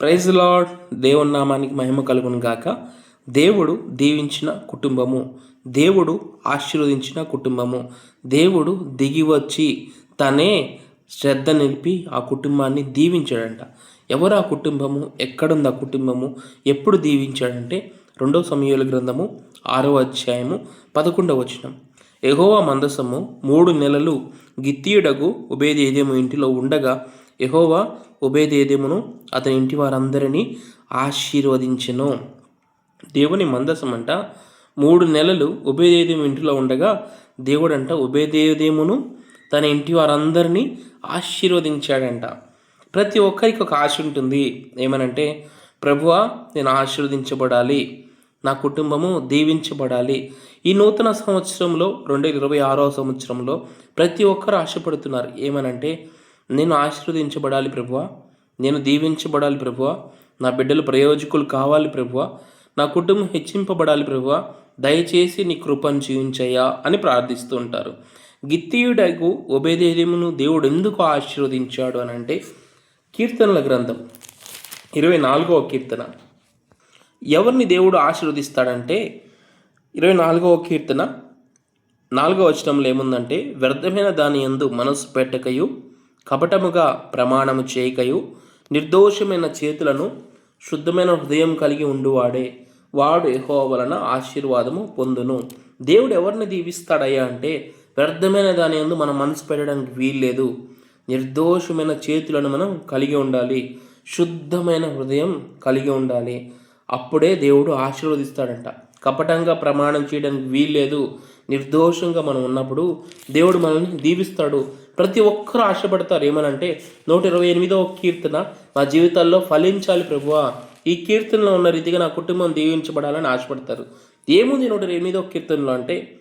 Praise lord దేవుని నామానికి మహిమ కలుగును గాక. దేవుడు దీవించిన కుటుంబము. దేవుడు ఆశీర్వదించిన కుటుంబము. దేవుడు దిగి వచ్చి తనే శ్రద్ధ నిలిపి ఆ కుటుంబాన్ని దీవించాడంట. ఎవరు ఆ కుటుంబము? ఎక్కడుంది ఆ కుటుంబము? ఎప్పుడు దీవించాడంటే రెండవ సమయాల గ్రంథము ఆరవ అధ్యాయము పదకొండవ వచనం. ఎగోవా మందసము మూడు నెలలు గిత్తీయుడకు ఉబేదేదేము ఇంటిలో ఉండగా ఎహోవా ఉబేదేదేమును అతని ఇంటి వారందరినీ ఆశీర్వదించెను. దేవుని మందసం అంట మూడు నెలలు ఉభయదేదేము ఇంటిలో ఉండగా దేవుడంట ఉభయదేదేమును తన ఇంటి వారందరినీ ఆశీర్వదించాడంట. ప్రతి ఒక్కరికి ఒక ఆశ ఉంటుంది. ఏమనంటే ప్రభువా నేను ఆశీర్వదించబడాలి. నా కుటుంబము దీవించబడాలి. ఈ నూతన సంవత్సరంలో రెండు వేల ఇరవై ఆరో సంవత్సరంలో ప్రతి ఒక్కరు ఆశపడుతున్నారు. ఏమనంటే నేను ఆశీర్వదించబడాలి ప్రభువ. నేను దీవించబడాలి ప్రభువ. నా బిడ్డలు ప్రయోజకులు కావాలి ప్రభువ. నా కుటుంబం హెచ్చింపబడాలి ప్రభువ. దయచేసి నీ కృపను జీవించయ్యా అని ప్రార్థిస్తూ ఉంటారు. గిత్తీయుడకు ఉభయదేమును దేవుడు ఎందుకు ఆశీర్వదించాడు అని అంటే కీర్తనల గ్రంథం ఇరవై నాలుగవ కీర్తన. ఎవరిని దేవుడు ఆశీర్వదిస్తాడంటే ఇరవై నాలుగవ కీర్తన నాలుగవ వచనంలో ఏముందంటే వ్యర్థమైన దాని యందు మనసు పెట్టకయు కపటముగా ప్రమాణము చేయకయు నిర్దోషమైన చేతులను శుద్ధమైన హృదయం కలిగి ఉండువాడే. వాడు ఎహో వలన ఆశీర్వాదము పొందును. దేవుడు ఎవరిని దీవిస్తాడయ్యా అంటే వ్యర్థమైన దాని యందు మనం మనసు పెట్టడానికి వీల్లేదు. నిర్దోషమైన చేతులను మనం కలిగి ఉండాలి. శుద్ధమైన హృదయం కలిగి ఉండాలి. అప్పుడే దేవుడు ఆశీర్వదిస్తాడంట. కపటంగా ప్రమాణం చేయడానికి వీల్లేదు. నిర్దోషంగా మనం ఉన్నప్పుడు దేవుడు మనల్ని దీవిస్తాడు. ప్రతి ఒక్కరు ఆశపడతారు. ఏమనంటే నూట ఇరవై ఎనిమిదవ కీర్తన నా జీవితాల్లో ఫలించాలి ప్రభువా. ఈ కీర్తనలో ఉన్న రీతిగా నా కుటుంబం దీవించబడాలని ఆశపడతారు. ఏముంది నూట ఎనిమిదవ కీర్తనలో అంటే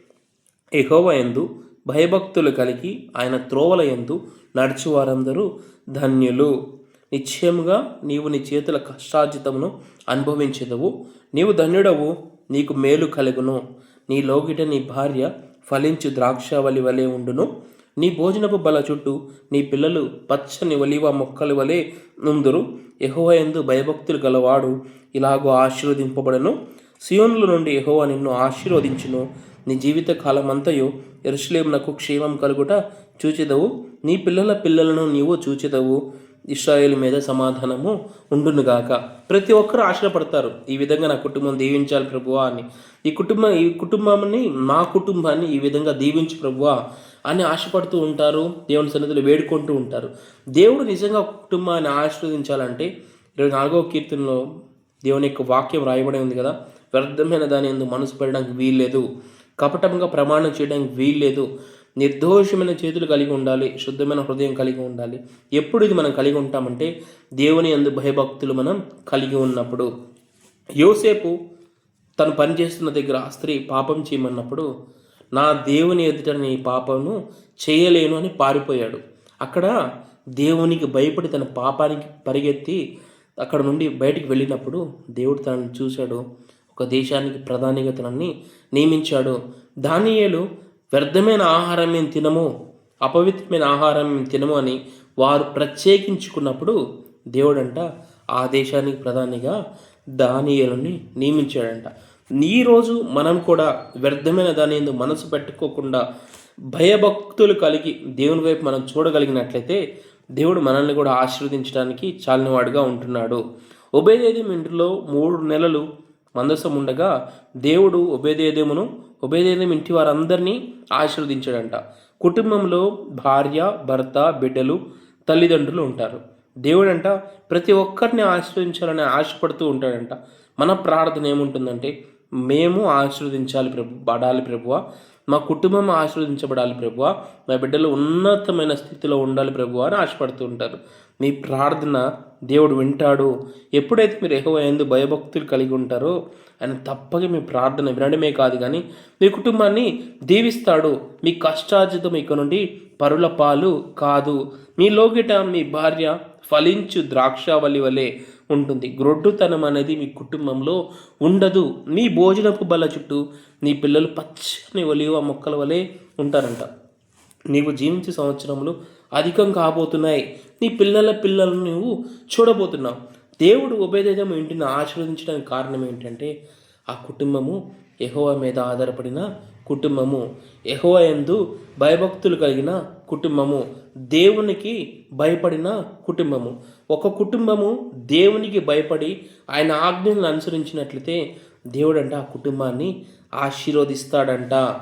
ఎహోవ ఎందు భయభక్తులు కలిగి ఆయన త్రోవల ఎందు నడిచేవారందరూ ధన్యులు. నిశ్చయముగా నీవు నీ చేతుల కష్టార్జితమును అనుభవించదవు. నీవు ధన్యుడవు. నీకు మేలు కలుగును. నీ లోగిట నీ భార్య ఫలించు ద్రాక్షవలి వలె ఉండును. నీ భోజనపు బల చుట్టూ నీ పిల్లలు పచ్చని ఒలివ మొక్కల వలె నుందురు ఎహోవ ఎందు భయభక్తులు గలవాడు ఇలాగో ఆశీర్వదింపబడను. సియోనుల నుండి ఎహోవ నిన్ను ఆశీర్వదించును. నీ జీవిత కాలమంతయు ఎరుసలేమునకు క్షేమం కలుగుట చూచెదవు. నీ పిల్లల పిల్లలను నీవు చూచెదవు. ఇస్రాయేల్ మీద సమాధానము ఉండునుగాక. ప్రతి ఒక్కరు ఆశపడతారు ఈ విధంగా నా కుటుంబం దీవించాలి ప్రభువా అని. ఈ కుటుంబం ఈ కుటుంబాన్ని మా కుటుంబాన్ని ఈ విధంగా దీవించు ప్రభువా అని ఆశపడుతూ ఉంటారు. దేవుని సన్నిధిలో వేడుకుంటూ ఉంటారు. దేవుడు నిజంగా కుటుంబాన్ని ఆశీర్వదించాలంటే ఇరవై నాలుగవ కీర్తనలో దేవుని యొక్క వాక్యం రాయబడి ఉంది కదా? వ్యర్థమైన దాని ఎందుకు మనసు పెట్టడానికి వీల్లేదు. కపటంగా ప్రమాణం చేయడానికి వీల్లేదు. నిర్దోషమైన చేతులు కలిగి ఉండాలి శుద్ధమైన హృదయం కలిగి ఉండాలి. ఎప్పుడు ఇది మనం కలిగి ఉంటామంటే దేవుని అందు భయభక్తులు మనం కలిగి ఉన్నప్పుడు. యోసేపు తను పనిచేస్తున్న దగ్గర ఆ స్త్రీ పాపం చేయమన్నప్పుడు నా దేవుని ఎదుట నీ పాపము చేయలేను అని పారిపోయాడు. అక్కడ దేవునికి భయపడి తన పాపానికి పరిగెత్తి అక్కడ నుండి బయటికి వెళ్ళినప్పుడు దేవుడు తనని చూశాడు. ఒక దేశానికి ప్రధానిగా తనని నియమించాడు. దానియేలు వ్యర్థమైన ఆహారం మేము తినము? అపవిత్రమైన ఆహారం మేము తినము అని వారు ప్రత్యేకించుకున్నప్పుడు దేవుడంట ఆ దేశానికి ప్రధానిగా దానియేలుని నియమించాడంట. ఈరోజు మనం కూడా వ్యర్థమైన దాని ఎందుకు మనసు పెట్టుకోకుండా భయభక్తులు కలిగి దేవుని వైపు మనం చూడగలిగినట్లయితే దేవుడు మనల్ని కూడా ఆశీర్వదించడానికి చాలినవాడుగా ఉంటున్నాడు. ఉభయదేదం ఇంటిలో మూడు నెలలు మందసం ఉండగా దేవుడు ఉభయదేదేమును ఉభయదేదం ఇంటి వారందరినీ ఆశీర్వదించాడంట. కుటుంబంలో భార్య భర్త బిడ్డలు తల్లిదండ్రులు ఉంటారు. దేవుడంట ప్రతి ఒక్కరిని ఆశీర్వదించాలని ఆశపడుతూ ఉంటాడంట. మన ప్రార్థన ఏముంటుందంటే మేము ఆశీర్వదించాలి ప్రభు పడాలి ప్రభువ. మా కుటుంబం ఆశీర్వదించబడాలి ప్రభువ. మా బిడ్డలు ఉన్నతమైన స్థితిలో ఉండాలి ప్రభువ అని ఆశపడుతూ ఉంటారు. మీ ప్రార్థన దేవుడు వింటాడు. ఎప్పుడైతే మీరు ఎహో ఎందు భయభక్తులు కలిగి ఉంటారో ఆయన తప్పక మీ ప్రార్థన వినడమే కాదు కానీ మీ కుటుంబాన్ని దీవిస్తాడు. మీ కష్టార్జితం ఇక నుండి పరుల పాలు కాదు. మీ లోగిట మీ భార్య ఫలించు ద్రాక్షావళి వలె ఉంటుంది. గ్రొడ్డుతనం అనేది మీ కుటుంబంలో ఉండదు. మీ భోజనపు బల చుట్టూ నీ పిల్లలు పచ్చని ఒలివ మొక్కల వలె ఉంటారంట. నీవు జీవించే సంవత్సరంలో అధికం కాబోతున్నాయి. నీ పిల్లల పిల్లలను నువ్వు చూడబోతున్నావు. దేవుడు ఉభయదేదం ఇంటిని ఆశీర్వదించడానికి కారణం ఏంటంటే ఆ కుటుంబము ఎహోవ మీద ఆధారపడిన కుటుంబము. ఎహోవ యందు భయభక్తులు కలిగిన కుటుంబము. దేవునికి భయపడిన కుటుంబము. ఒక కుటుంబము దేవునికి భయపడి ఆయన ఆజ్ఞలను అనుసరించినట్లయితే దేవుడంట ఆ కుటుంబాన్ని ఆశీర్వదిస్తాడంట.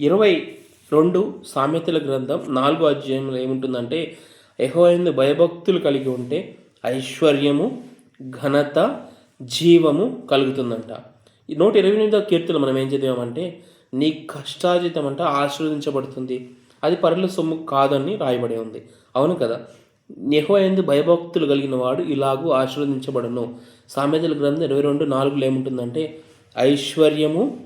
ఇరవై రెండు సామెతల గ్రంథం నాలుగో అధ్యాయంలో ఏముంటుందంటే యెహోవాయందు భయభక్తులు కలిగి ఉంటే ఐశ్వర్యము ఘనత జీవము కలుగుతుందంట. ఈ నూట ఇరవై ఎనిమిదో కీర్తులు మనం ఏం చదివామంటే నీ కష్టాజితం అంట ఆశీర్వదించబడుతుంది. అది పరుల సొమ్ము కాదని రాయబడి ఉంది. అవును కదా? యెహోవా భయభక్తులు కలిగిన వాడు ఇలాగూ ఆశీర్వదించబడును. సామెతల గ్రంథం ఇరవై రెండు నాలుగులో ఏముంటుందంటే ఐశ్వర్యము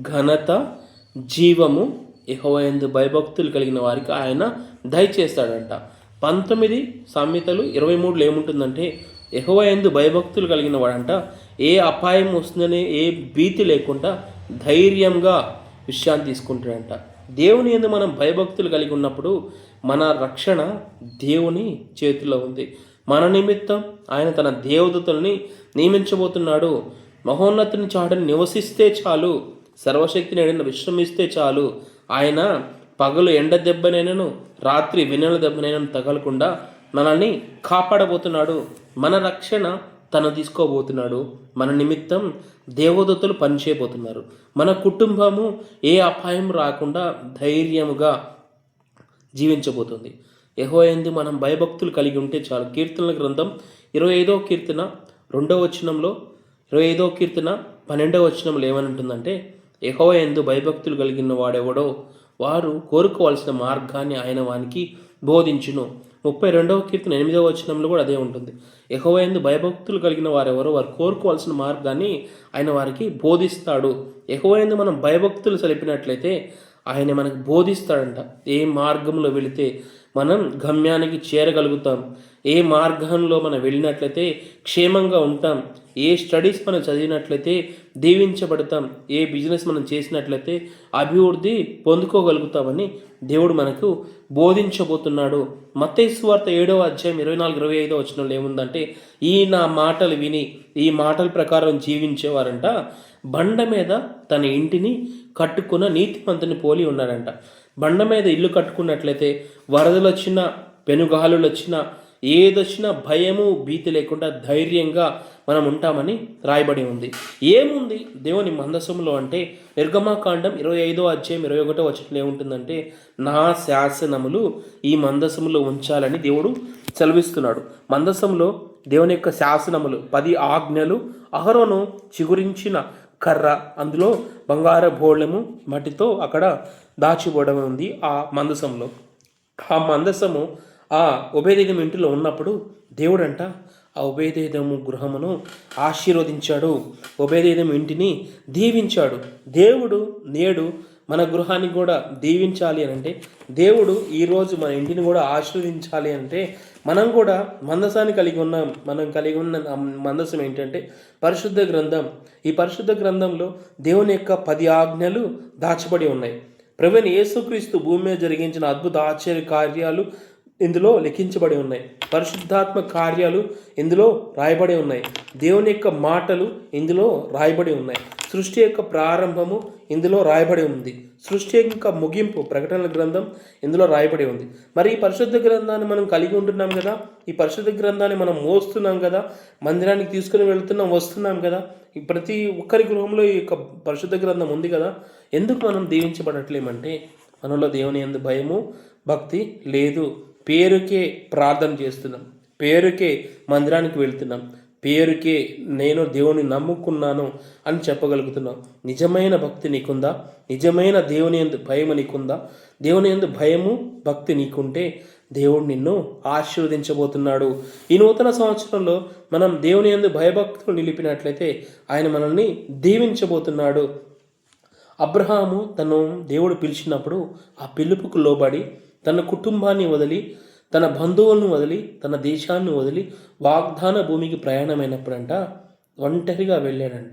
ఘనత జీవము యెహోవయందు భయభక్తులు కలిగిన వారికి ఆయన దయచేస్తాడంట పంతొమ్మిది సామెతలు ఇరవై మూడులో ఏముంటుందంటే యెహోవయందు భయభక్తులు కలిగిన వాడంట ఏ అపాయం వస్తుందనే ఏ భీతి లేకుండా ధైర్యంగా విశ్రాంతి తీసుకుంటాడంట. దేవుని ఎందు మనం భయభక్తులు కలిగి ఉన్నప్పుడు మన రక్షణ దేవుని చేతిలో ఉంది. మన నిమిత్తం ఆయన తన దేవదతుల్ని నియమించబోతున్నాడు. మహోన్నతిని చాటని నివసిస్తే చాలు సర్వశక్తిని ఏడైనా విశ్రమిస్తే చాలు ఆయన పగలు ఎండ దెబ్బనైనను రాత్రి వెన్నెల దెబ్బనైనను తగలకుండా మనల్ని కాపాడబోతున్నాడు. మన రక్షణ తను తీసుకోబోతున్నాడు. మన నిమిత్తం దేవదత్తులు పనిచేయబోతున్నారు. మన కుటుంబము ఏ అపాయం రాకుండా ధైర్యముగా జీవించబోతుంది. ఎహోయందు మనం భయభక్తులు కలిగి ఉంటే చాలు. కీర్తనల గ్రంథం ఇరవై ఐదో కీర్తన రెండవ వచనంలో ఇరవై ఐదో కీర్తన పన్నెండవ వచనంలో ఏమని ఉంటుందంటే యెహోయందు భయభక్తులు కలిగిన వాడెవడో వారు కోరుకోవాల్సిన మార్గాన్ని ఆయన వానికి బోధించును. ముప్పై రెండవ కీర్తన ఎనిమిదవ వచనంలో కూడా అదే ఉంటుంది. యెహోవయందు భయభక్తులు కలిగిన వారెవరో వారు కోరుకోవాల్సిన మార్గాన్ని ఆయన వారికి బోధిస్తాడు. యెహోవయందు మనం భయభక్తులు సలిపినట్లయితే ఆయన మనకు బోధిస్తాడంట. ఏ మార్గంలో వెళితే మనం గమ్యానికి చేరగలుగుతాం. ఏ మార్గంలో మనం వెళ్ళినట్లయితే క్షేమంగా ఉంటాం. ఏ స్టడీస్ మనం చదివినట్లయితే దీవించబడతాం. ఏ బిజినెస్ మనం చేసినట్లయితే అభివృద్ధి పొందుకోగలుగుతామని దేవుడు మనకు బోధించబోతున్నాడు. మతేశ్వార్త ఏడవ అధ్యాయం ఇరవై నాలుగు ఇరవై ఐదో వచనంలో ఏముందంటే ఈ నా మాటలు విని ఈ మాటల ప్రకారం జీవించేవారంట. బండ మీద తన ఇంటిని కట్టుకున్న నీతిమంతుని పోలి ఉన్నాడంట. బండ మీద ఇల్లు కట్టుకున్నట్లయితే వరదలు వచ్చినా పెనుగాలులు వచ్చినా ఏదొచ్చినా భయము భీతి లేకుండా ధైర్యంగా మనం ఉంటామని రాయబడి ఉంది. ఏముంది? దేవుని మందసంలో అంటే నిర్గమాకాండం ఇరవై ఐదో అధ్యాయం ఇరవై ఒకటో వచ్చినట్లు ఏముంటుందంటే నా శాసనములు ఈ మందసములో ఉంచాలని దేవుడు సెలవిస్తున్నాడు. మందసంలో దేవుని యొక్క శాసనములు పది ఆజ్ఞలు అహరోను చిగురించిన కర్ర అందులో బంగార బోళము మట్టితో అక్కడ దాచిపోవడం ఉంది ఆ మందసంలో ఆ మందసము ఆ ఉభయదేదం ఇంటిలో ఉన్నప్పుడు దేవుడంట ఆ ఉభయదేదము గృహమును ఆశీర్వదించాడు ఉభయదేదం ఇంటిని దీవించాడు. దేవుడు నేడు మన గృహాన్ని కూడా దీవించాలి అని అంటే దేవుడు ఈరోజు మన ఇంటిని కూడా ఆశీర్వదించాలి అంటే మనం కూడా మందసాన్ని కలిగి ఉన్నాం మనం కలిగి ఉన్న మందసం ఏంటంటే పరిశుద్ధ గ్రంథం. ఈ పరిశుద్ధ గ్రంథంలో దేవుని యొక్క పది ఆజ్ఞలు దాచబడి ఉన్నాయి. ప్రవీణ్ యేసుక్రీస్తు భూమి మీద జరిగించిన అద్భుత ఆశ్చర్య కార్యాలు ఇందులో లిఖించబడి ఉన్నాయి. పరిశుద్ధాత్మ కార్యాలు ఇందులో రాయబడి ఉన్నాయి. దేవుని యొక్క మాటలు ఇందులో రాయబడి ఉన్నాయి. సృష్టి యొక్క ప్రారంభము ఇందులో రాయబడి ఉంది. సృష్టి యొక్క ముగింపు ప్రకటనల గ్రంథం ఇందులో రాయబడి ఉంది. మరి ఈ పరిశుద్ధ గ్రంథాన్ని మనం కలిగి ఉంటున్నాం కదా? ఈ పరిశుద్ధ గ్రంథాన్ని మనం మోస్తున్నాం కదా? మందిరానికి తీసుకుని వెళ్తున్నాం వస్తున్నాం కదా? ప్రతి ఒక్కరి గృహంలో ఈ యొక్క పరిశుద్ధ గ్రంథం ఉంది కదా? ఎందుకు మనం దీవించబడట్లేమంటే మనలో దేవుని ఎందు భయము భక్తి లేదు. పేరుకే ప్రార్థన చేస్తున్నాం. పేరుకే మందిరానికి వెళ్తున్నాం. పేరుకే నేను దేవుని నమ్ముకున్నాను అని చెప్పగలుగుతున్నాం. నిజమైన భక్తి నీకుందా? నిజమైన దేవుని ఎందు భయం నీకుందా? దేవుని ఎందు భయము భక్తి నీకుంటే దేవుడు నిన్ను ఆశీర్వదించబోతున్నాడు. ఈ నూతన సంవత్సరంలో మనం దేవుని ఎందు భయభక్తులు నిలిపినట్లయితే ఆయన మనల్ని దీవించబోతున్నాడు. అబ్రహాము తను దేవుడు పిలిచినప్పుడు ఆ పిలుపుకు లోబడి తన కుటుంబాన్ని వదిలి తన బంధువులను వదిలి తన దేశాన్ని వదిలి వాగ్దాన భూమికి ప్రయాణమైనప్పుడంట ఒంటరిగా వెళ్ళాడంట.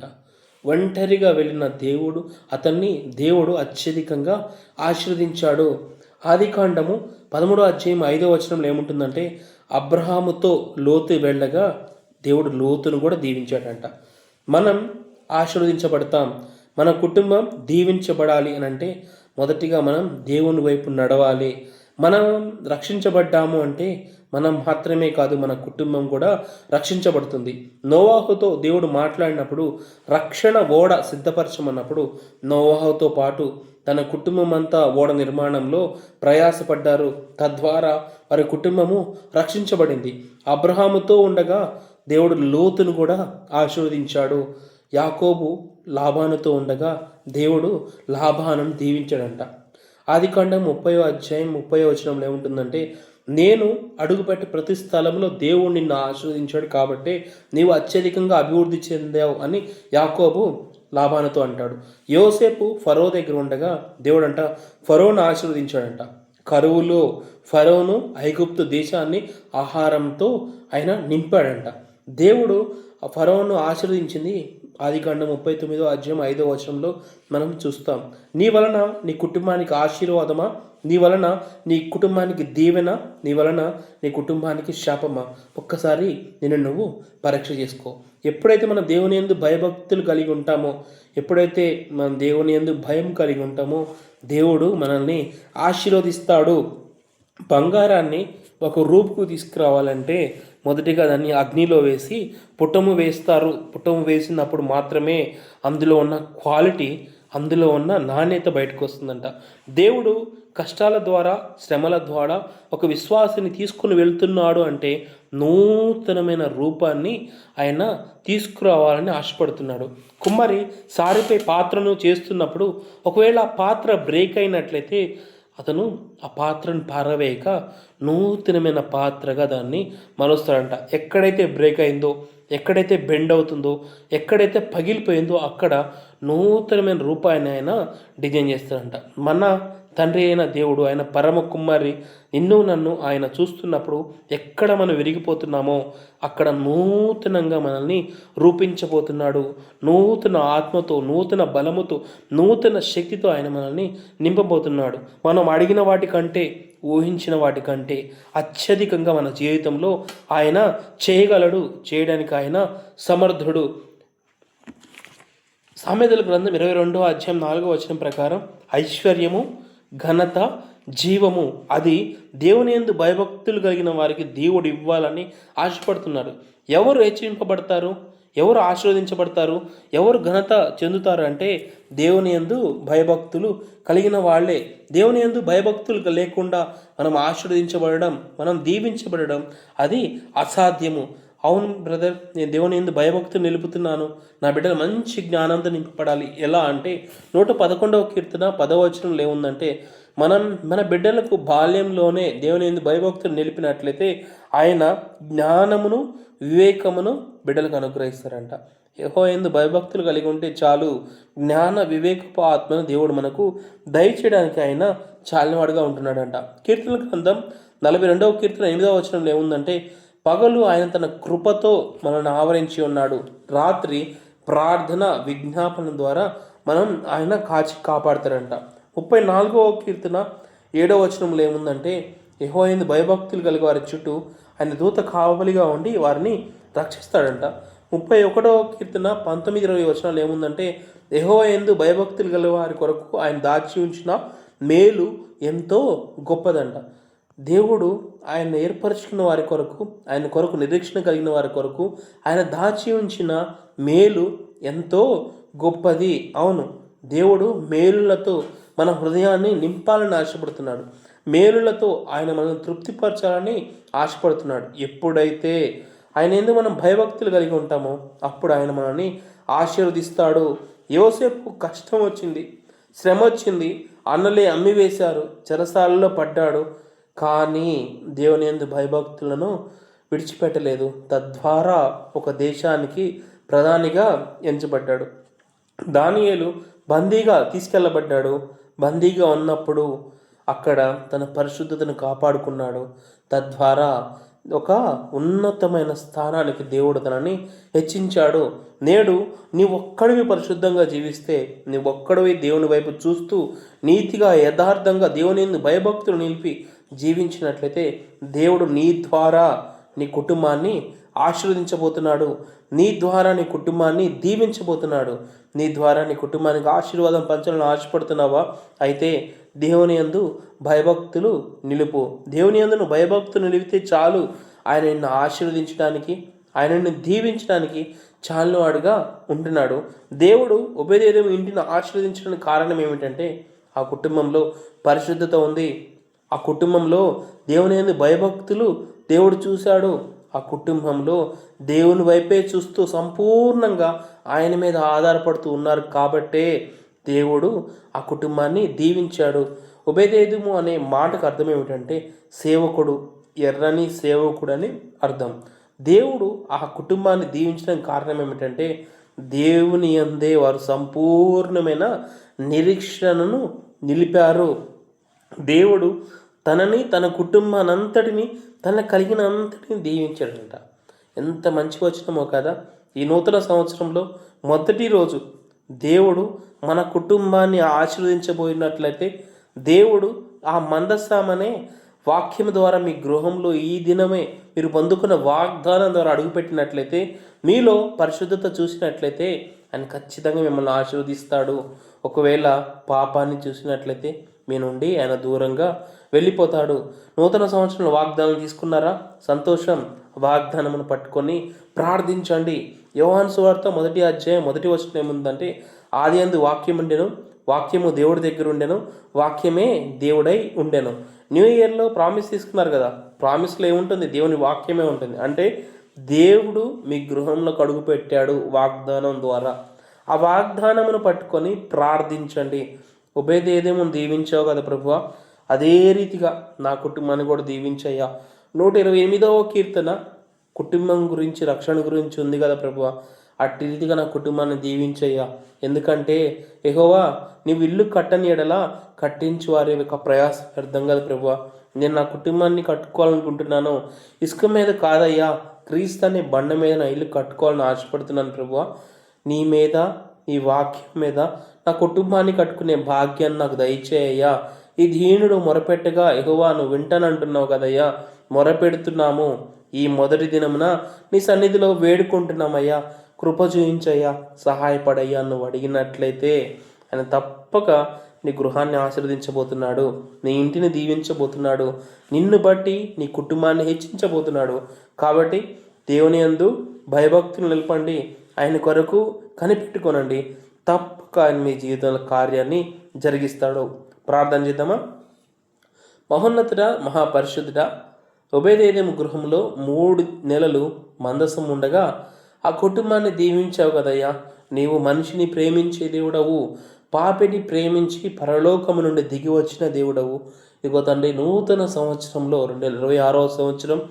ఒంటరిగా వెళ్ళిన దేవుడు అతన్ని దేవుడు అత్యధికంగా ఆశీర్వదించాడు. ఆదికాండము పదమూడో అధ్యాయం ఐదో వచనంలో ఏముంటుందంటే అబ్రహాముతో లోతు వెళ్ళగా దేవుడు లోతును కూడా దీవించాడంట. మనం ఆశీర్వదించబడతాం మన కుటుంబం దీవించబడాలి అని అంటే మొదటిగా మనం దేవుని వైపు నడవాలి. మనం రక్షించబడ్డాము అంటే మనం మాత్రమే కాదు మన కుటుంబం కూడా రక్షించబడుతుంది. నోవాహుతో దేవుడు మాట్లాడినప్పుడు రక్షణ ఓడ సిద్ధపరచమన్నప్పుడు నోవాహుతో పాటు తన కుటుంబం అంతా ఓడ నిర్మాణంలో ప్రయాసపడ్డారు. తద్వారా వారి కుటుంబము రక్షించబడింది. అబ్రహాముతో ఉండగా దేవుడు లోతును కూడా ఆశీర్వదించాడు. యాకోబు లాభానుతో ఉండగా దేవుడు లాభాను దీవించాడంట. ఆదికాండం ముప్పై అధ్యాయం ముప్పై వచనంలో ఏముంటుందంటే నేను అడుగుపెట్టే ప్రతి స్థలంలో దేవుడు నిన్ను ఆశీర్వదించాడు కాబట్టి నీవు అత్యధికంగా అభివృద్ధి చెందావు అని యాకోబు లాభానతో అంటాడు. యోసేపు ఫరో దగ్గర ఉండగా దేవుడు అంట ఫరోను ఆశీర్వదించాడంట. కరువులో ఫరోను ఐగుప్తు దేశాన్ని ఆహారంతో ఆయన నింపాడంట. దేవుడు ఆ ఫరోను ఆశీర్వదించింది ఆదికాండం ముప్పై తొమ్మిదో అధ్యాయం ఐదో వచనంలో మనం చూస్తాం. నీ వలన నీ కుటుంబానికి ఆశీర్వాదమా? నీ వలన నీ కుటుంబానికి దీవెన? నీ వలన నీ కుటుంబానికి శాపమా? ఒక్కసారి నేను నువ్వు పరీక్ష చేసుకో. ఎప్పుడైతే మనం దేవుని ఎందు భయభక్తులు కలిగి ఉంటామో ఎప్పుడైతే మనం దేవుని ఎందు భయం కలిగి ఉంటామో దేవుడు మనల్ని ఆశీర్వదిస్తాడు. బంగారాన్ని ఒక రూపుకు తీసుకురావాలంటే మొదటిగా దాన్ని అగ్నిలో వేసి పుట్టము వేస్తారు. పుట్టము వేసినప్పుడు మాత్రమే అందులో ఉన్న క్వాలిటీ అందులో ఉన్న నాణ్యత బయటకు వస్తుందంట. దేవుడు కష్టాల ద్వారా శ్రమల ద్వారా ఒక విశ్వాసాన్ని తీసుకుని వెళ్తున్నాడు అంటే నూతనమైన రూపాన్ని ఆయన తీసుకురావాలని ఆశపడుతున్నాడు. కుమ్మరి సారిపై పాత్రను చేస్తున్నప్పుడు ఒకవేళ ఆ పాత్ర బ్రేక్ అయినట్లయితే అతను ఆ పాత్రను పారవేయక నూతనమైన పాత్రగా దాన్ని మలుస్తాడంట. ఎక్కడైతే బ్రేక్ అయిందో ఎక్కడైతే బెండ్ అవుతుందో ఎక్కడైతే పగిలిపోయిందో అక్కడ నూతనమైన రూపాయిని ఆయన డిజైన్ చేస్తాడంట. మన తండ్రి అయిన దేవుడు ఆయన పరమ కుమారి నిన్ను నన్ను ఆయన చూస్తున్నప్పుడు ఎక్కడ మనం విరిగిపోతున్నామో అక్కడ నూతనంగా మనల్ని రూపించబోతున్నాడు. నూతన ఆత్మతో నూతన బలముతో నూతన శక్తితో ఆయన మనల్ని నింపబోతున్నాడు. మనం అడిగిన వాటికంటే ఊహించిన వాటికంటే అత్యధికంగా మన జీవితంలో ఆయన చేయగలడు చేయడానికి ఆయన సమర్థుడు. సామెతల గ్రంథం ఇరవై రెండో అధ్యాయం నాలుగో వచనం ప్రకారం ఐశ్వర్యము ఘనత జీవము. అది దేవుని ఎందు భయభక్తులు కలిగిన వారికి దేవుడు ఇవ్వాలని ఆశపడుతున్నారు. ఎవరు హెచ్చరింపబడతారు? ఎవరు ఆశీర్వదించబడతారు? ఎవరు ఘనత చెందుతారు అంటే దేవుని ఎందు భయభక్తులు కలిగిన వాళ్ళే. దేవుని ఎందు భయభక్తులు లేకుండా మనం ఆశీర్వదించబడడం మనం దీవించబడడం అది అసాధ్యము. అవును బ్రదర్ నేను దేవుని ఎందు భయభక్తులు నిలుపుతున్నాను. నా బిడ్డలు మంచి జ్ఞానంతో నింపబడాలి. ఎలా అంటే నూట పదకొండవ కీర్తన పదవచనంలో ఏముందంటే మనం మన బిడ్డలకు బాల్యంలోనే దేవుని ఎందు భయభక్తులు నిలిపినట్లయితే ఆయన జ్ఞానమును వివేకమును బిడ్డలకు అనుగ్రహిస్తారంట. యహో ఎందు భయభక్తులు కలిగి ఉంటే చాలు జ్ఞాన వివేకపు ఆత్మను దేవుడు మనకు దయచేయడానికి ఆయన చాలినవాడుగా ఉంటున్నాడంట. కీర్తన గ్రంథం నలభై రెండవ కీర్తన ఎనిమిదవ వచనంలో ఏముందంటే పగలు ఆయన తన కృపతో మనల్ని ఆవరించి ఉన్నాడు. రాత్రి ప్రార్థన విజ్ఞాపన ద్వారా మనం ఆయన కాచి కాపాడతారంట. ముప్పై నాలుగవ కీర్తన ఏడవ వచనంలో ఏముందంటే యెహోవాయందు భయభక్తులు కలిగి వారి చుట్టూ ఆయన దూత కావలిగా ఉండి వారిని రక్షిస్తాడంట. ముప్పై ఒకటవ కీర్తన పంతొమ్మిది ఇరవై వచనాలు ఏముందంటే యెహోవా ఎందు భయభక్తులు గల వారి కొరకు ఆయన దాచి ఉంచిన మేలు ఎంతో గొప్పదంట. దేవుడు ఆయన ఏర్పరచుకున్న వారి కొరకు ఆయన కొరకు నిరీక్షణ కలిగిన వారి కొరకు ఆయన దాచి ఉంచిన మేలు ఎంతో గొప్పది. అవును దేవుడు మేలులతో మన హృదయాన్ని నింపాలని ఆశపడుతున్నాడు. మేలులతో ఆయన మనల్ని తృప్తిపరచాలని ఆశపడుతున్నాడు. ఎప్పుడైతే ఆయన ఎందుకు మనం భయభక్తులు కలిగి ఉంటామో అప్పుడు ఆయన మనల్ని ఆశీర్వదిస్తాడు. యోసేపు కష్టం వచ్చింది శ్రమ వచ్చింది. అన్నలే అమ్మి వేశారు చెరసాలలో పడ్డాడు. కానీ దేవుని ఎందు భయభక్తులను విడిచిపెట్టలేదు. తద్వారా ఒక దేశానికి ప్రధానిగా ఎంచబడ్డాడు. దానియేలు బందీగా తీసుకెళ్ళబడ్డాడు బందీగా ఉన్నప్పుడు అక్కడ తన పరిశుద్ధతను కాపాడుకున్నాడు. తద్వారా ఒక ఉన్నతమైన స్థానానికి దేవుడు తనని హెచ్చించాడు. నేడు నీ ఒక్కడివి పరిశుద్ధంగా జీవిస్తే నీ ఒక్కడివి దేవుని వైపు చూస్తూ నీతిగా యథార్థంగా దేవుని భయభక్తులు నిలిపి జీవించినట్లయితే దేవుడు నీ ద్వారా నీ కుటుంబాన్ని ఆశీర్వదించబోతున్నాడు. నీ ద్వారా నీ కుటుంబాన్ని దీవించబోతున్నాడు. నీ ద్వారా నీ కుటుంబానికి ఆశీర్వాదం పంచాలని ఆశపడుతున్నావా? అయితే దేవుని యందు భయభక్తులు నిలుపు. దేవుని యందును భయభక్తులు నిలిపితే చాలు. ఆయన నిన్ను ఆశీర్వదించడానికి ఆయనను దీవించడానికి చాలినవాడుగా ఉంటున్నాడు. దేవుడు ఉభయదేవం ఇంటిని ఆశీర్వదించడానికి కారణం ఏమిటంటే ఆ కుటుంబంలో పరిశుద్ధత ఉంది. ఆ కుటుంబంలో దేవుని భయభక్తులు దేవుడు చూశాడు. ఆ కుటుంబంలో దేవుని వైపే చూస్తూ సంపూర్ణంగా ఆయన మీద ఆధారపడుతూ ఉన్నారు కాబట్టే దేవుడు ఆ కుటుంబాన్ని దీవించాడు. ఉభయదేదుము అనే మాటకు అర్థం ఏమిటంటే సేవకుడు ఎర్రని సేవకుడు అని అర్థం. దేవుడు ఆ కుటుంబాన్ని దీవించడానికి కారణం ఏమిటంటే దేవుని అందే వారు సంపూర్ణమైన నిరీక్షణను నిలిపారు. దేవుడు తనని తన కుటుంబానంతటిని తన కలిగిన అంతటిని దీవించాడంట. ఎంత మంచి వచనమో కదా. ఈ నూతన సంవత్సరంలో మొదటి రోజు దేవుడు మన కుటుంబాన్ని ఆశీర్వదించబోయినట్లయితే దేవుడు ఆ మందస్సామనే వాక్యం ద్వారా మీ గృహంలో ఈ దినమే మీరు పొందుకున్న వాగ్దానం ద్వారా అడుగుపెట్టినట్లయితే మీలో పరిశుద్ధత చూసినట్లయితే ఆయన ఖచ్చితంగా మిమ్మల్ని ఆశీర్వదిస్తాడు. ఒకవేళ పాపాన్ని చూసినట్లయితే మీ నుండి ఆయన దూరంగా వెళ్ళిపోతాడు. నూతన సంవత్సరంలో వాగ్దానం తీసుకున్నారా? సంతోషం. వాగ్దానమును పట్టుకొని ప్రార్థించండి. యోహాన్ సువార్త మొదటి అధ్యాయం మొదటి వచనం ఏముందంటే ఆది అందు వాక్యం ఉండెను వాక్యము దేవుడి దగ్గర ఉండెను వాక్యమే దేవుడై ఉండెను. న్యూ ఇయర్లో ప్రామిస్ తీసుకున్నారు కదా? ప్రామిస్లో ఏముంటుంది? దేవుని వాక్యమే ఉంటుంది. అంటే దేవుడు మీ గృహంలో కడుగు పెట్టాడు వాగ్దానం ద్వారా. ఆ వాగ్దానమును పట్టుకొని ప్రార్థించండి. ఉభయ దేదేమో దీవించావు కదా ప్రభువా. అదే రీతిగా నా కుటుంబాన్ని కూడా దీవించయ్యా. నూట ఇరవై ఎనిమిదవ కీర్తన కుటుంబం గురించి రక్షణ గురించి ఉంది కదా ప్రభువ. అట్టి రీతిగా నా కుటుంబాన్ని దీవించయ్యా. ఎందుకంటే ఎహోవా నీవు ఇల్లు కట్టని ఎడలా కట్టించు వారి యొక్క ప్రయాస అర్థం కదా ప్రభువ. నేను నా కుటుంబాన్ని కట్టుకోవాలనుకుంటున్నాను. ఇసుక మీద కాదయ్యా క్రీస్తు అనే బండ మీద నా ఇల్లు కట్టుకోవాలని ఆశపడుతున్నాను ప్రభువ. నీ మీద నీ వాక్యం మీద నా కుటుంబాన్ని కట్టుకునే భాగ్యాన్ని నాకు దయచేయ్యా. ఈ దీనుడు మొరపెట్టగా ఎగువా నువ్వు వింటానంటున్నావు కదయ్యా మొరపెడుతున్నాము. ఈ మొదటి దినమున నీ సన్నిధిలో వేడుకుంటున్నామయ్యా కృప చూయించయ్యా సహాయపడయ్యా నువ్వు అడిగినట్లయితే ఆయన తప్పక నీ గృహాన్ని ఆశీర్వదించబోతున్నాడు నీ ఇంటిని దీవించబోతున్నాడు నిన్ను బట్టి నీ కుటుంబాన్ని హెచ్చించబోతున్నాడు. కాబట్టి దేవుని యందు భయభక్తులు నిలపండి. ఆయన కొరకు కనిపెట్టుకోనండి. తప్పక ఆయన మీ జీవితంలో కార్యాన్ని జరిగిస్తాడు. ప్రార్థన చేద్దామా? మహోన్నతుడ మహాపరిశుద్ధుడ ఉభయదేదం గృహంలో మూడు నెలలు మందసం ఉండగా ఆ కుటుంబాన్ని దీవించావు కదయ్యా. నీవు మనిషిని ప్రేమించే దేవుడవు పాపిని ప్రేమించి పరలోకము నుండి దిగి వచ్చిన దేవుడవు. ఇగో తండ్రి నూతన సంవత్సరంలో రెండు వేల ఇరవై ఆరవ సంవత్సరం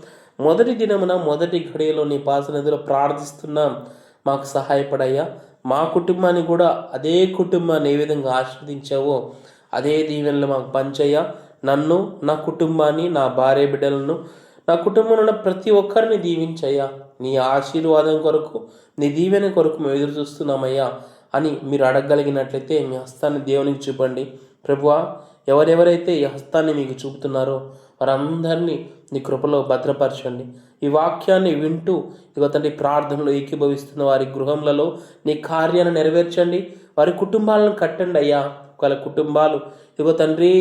మొదటి దినమున మొదటి ఘడియలో నీ పాసనదిలో ప్రార్థిస్తున్నాం. మాకు సహాయపడయ్యా. మా కుటుంబాన్ని కూడా అదే కుటుంబాన్ని ఏ విధంగా ఆశ్రదించావో అదే దీవెనలు మాకు పంచయ్యా. నన్ను నా కుటుంబాన్ని నా భార్య బిడ్డలను నా కుటుంబంలో ఉన్న ప్రతి ఒక్కరిని దీవించయ్యా. నీ ఆశీర్వాదం కొరకు నీ దీవెన కొరకు మేము ఎదురు చూస్తున్నామయ్యా అని మీరు అడగగలిగినట్లయితే మీ హస్తాన్ని దేవునికి చూపండి. ప్రభువా ఎవరెవరైతే ఈ హస్తాన్ని మీకు చూపుతున్నారో వారందరినీ నీ కృపలో భద్రపరచండి. ఈ వాక్యాన్ని వింటూ ఇక తండ్రి ప్రార్థనలు ఏకీభవిస్తున్న వారి గృహములలో నీ కార్యాన్ని నెరవేర్చండి. వారి కుటుంబాలను కట్టండి అయ్యా. ఒకవేళ కుటుంబాలు. ఇగో తండ్రి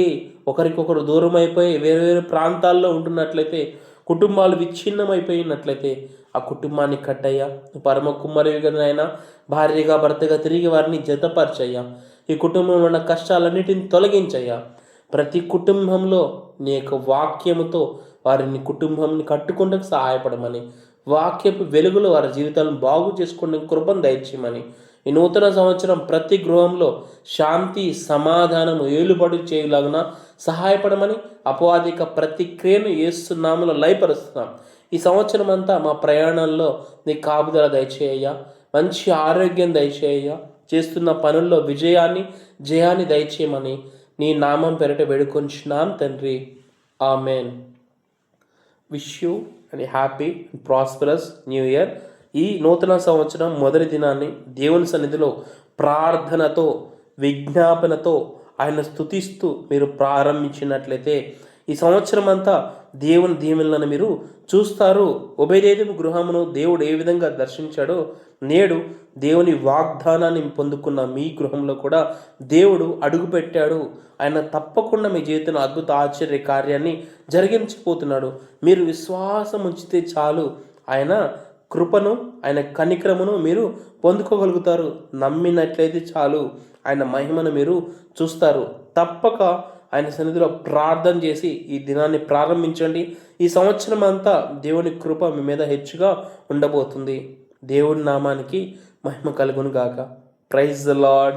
ఒకరికొకరు దూరం అయిపోయి వేరే వేరే ప్రాంతాల్లో ఉంటున్నట్లయితే కుటుంబాలు విచ్ఛిన్నమైపోయినట్లయితే ఆ కుటుంబాన్ని కట్టయ్యా. పరమ కుమ్మరిగానైనా భార్యగా భర్తగా తిరిగి వారిని జతపరచయ్యా. ఈ కుటుంబంలో ఉన్న కష్టాలన్నిటిని తొలగించయ్యా. ప్రతి కుటుంబంలో నీ యొక్క వాక్యముతో వారిని కుటుంబంని కట్టుకుంటకు సహాయపడమని వాక్యపు వెలుగులో వారి జీవితాలను బాగు చేసుకోవడానికి కృపను దయచేయమని ఈ నూతన సంవత్సరం ప్రతి గృహంలో శాంతి సమాధానము ఏలుబడి చేయలాగున సహాయపడమని అపవాదిక ప్రతిక్రియను ఏస్తున్నాములో లయపరుస్తున్నాం. ఈ సంవత్సరం అంతా మా ప్రయాణంలో నీ కాపుదల దయచేయ్యా. మంచి ఆరోగ్యం దయచేయ్యా. చేస్తున్న పనుల్లో విజయాన్ని జయాన్ని దయచేయమని నీ నామం పెరట వేడుకొంచున్నాం తండ్రి. Amen. Wish you and happy and prosperous new year. ఈ నూతన సంవత్సరం మొదటి దినాన్ని దేవుని సన్నిధిలో ప్రార్థనతో విజ్ఞాపనతో ఆయన స్థుతిస్తూ మీరు ప్రారంభించినట్లయితే ఈ సంవత్సరం అంతా దేవుని దీవెనలను మీరు చూస్తారు. ఉభయదేవి గృహమును దేవుడు ఏ విధంగా దర్శించాడో నేడు దేవుని వాగ్దానాన్ని పొందుకున్న మీ గృహంలో కూడా దేవుడు అడుగుపెట్టాడు. ఆయన తప్పకుండా మీ జీవితంలో అద్భుత ఆశ్చర్య కార్యాన్ని జరిగించిపోతున్నాడు మీరు విశ్వాసం ఉంచితే చాలు. ఆయన కృపను ఆయన కనికరమును మీరు పొందుకోగలుగుతారు. నమ్మినట్లయితే చాలు. ఆయన మహిమను మీరు చూస్తారు. తప్పక ఆయన సన్నిధిలో ప్రార్థన చేసి ఈ దినాన్ని ప్రారంభించండి. ఈ సంవత్సరం అంతా దేవుని కృప మీ మీద హెచ్చుగా ఉండబోతుంది. దేవుడి నామానికి మహిమ కలుగును గాక. Praise the lord